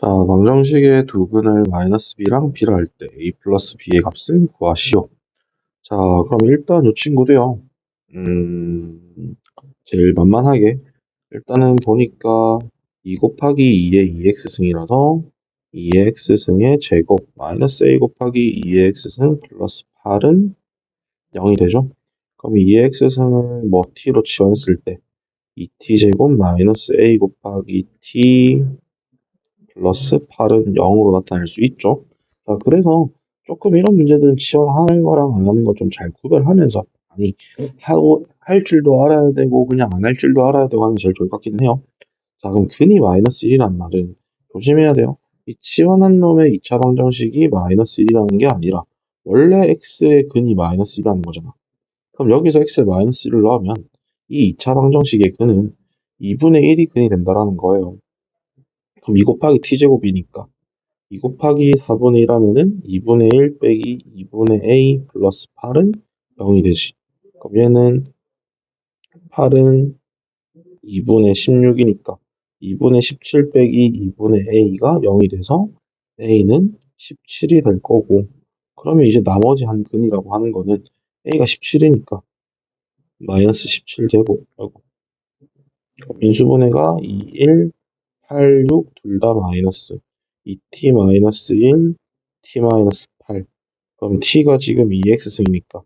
자, 방정식의 두 근을 마이너스 b랑 b를 할 때 a 플러스 b의 값을 구하시오. 자, 그럼 일단 이 친구도요. 음, 제일 만만하게 일단은 보니까 2 곱하기 2의 2x승이라서 2의 x승의 제곱 마이너스 a 곱하기 2의 x승 플러스 8은 0이 되죠. 그럼 2의 x승을 뭐 t로 치환했을 때 2t 제곱 마이너스 a 곱하기 t 플러스 8은 0으로 나타낼 수 있죠. 자, 그래서 조금 이런 문제들은 치환하는 거랑 안 하는 거 좀 잘 구별하면서 아니 하고 할 줄도 알아야 되고 그냥 안 할 줄도 알아야 되고 하는 게 제일 좋을 것 같기는 해요. 자 그럼 근이 마이너스 1이란 말은 조심해야 돼요. 이 치환한 놈의 2차 방정식이 마이너스 1이라는 게 아니라 원래 x의 근이 마이너스 1이라는 거잖아. 그럼 여기서 x에 마이너스 1을 넣으면 이 2차 방정식의 근은 2분의 1이 근이 된다라는 거예요. 그럼 2 곱하기 t제곱이니까 2 곱하기 4분의 1 하면은 2분의 1 빼기 2분의 a 플러스 8은 0이 되지. 그럼 얘는 8은 2분의 16이니까 2분의 17 빼기 2분의 a가 0이 돼서 a는 17이 될 거고 그러면 이제 나머지 한 근이라고 하는 거는 a가 17이니까 마이너스 17 제곱 라고. 인수분해가 2, 1, 8, 6 둘 다 마이너스 2t 마이너스 1, t 마이너스 8 그럼 t가 지금 2x승이니까.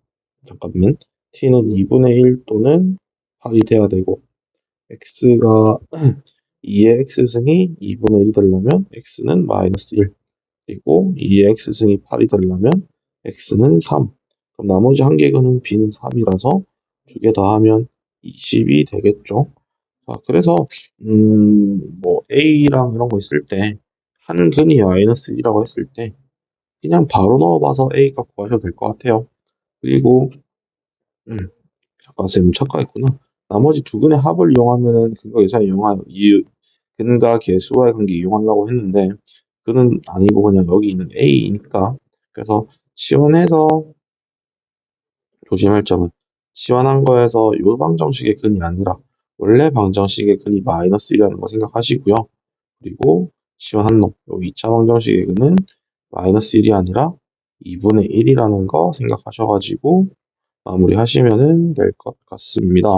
잠깐만. t는 2분의 1 또는 8이 돼야 되고 x가 2의 x승이 2분의 1이 되려면 x는 마이너스 1 그리고 2의 x승이 8이 되려면 x는 3 그럼 나머지 한 개근은 b는 3이라서 두개 더하면 20이 되겠죠. 자, 그래서 음, 뭐 a랑 이런 거 있을 때 한 근이 마이너스 1이라고 했을 때 그냥 바로 넣어봐서 a가 구하셔도 될 것 같아요. 그리고 음, 잠깐 쌤 착각했구나. 나머지 두 근의 합을 이용하면은 근거 예산 이용하 이 근과 개수와의 관계 이용하려고 했는데 그는 아니고 그냥 여기 있는 a니까 그래서 치환해서 조심할 점은 치환한 거에서 요 방정식의 근이 아니라 원래 방정식의 근이 마이너스 1이라는 거 생각하시고요. 그리고 치환한 놈, 요 2차 방정식의 근은 마이너스 1이 아니라 2분의 1이라는 거 생각하셔가지고 마무리 하시면 될 것 같습니다.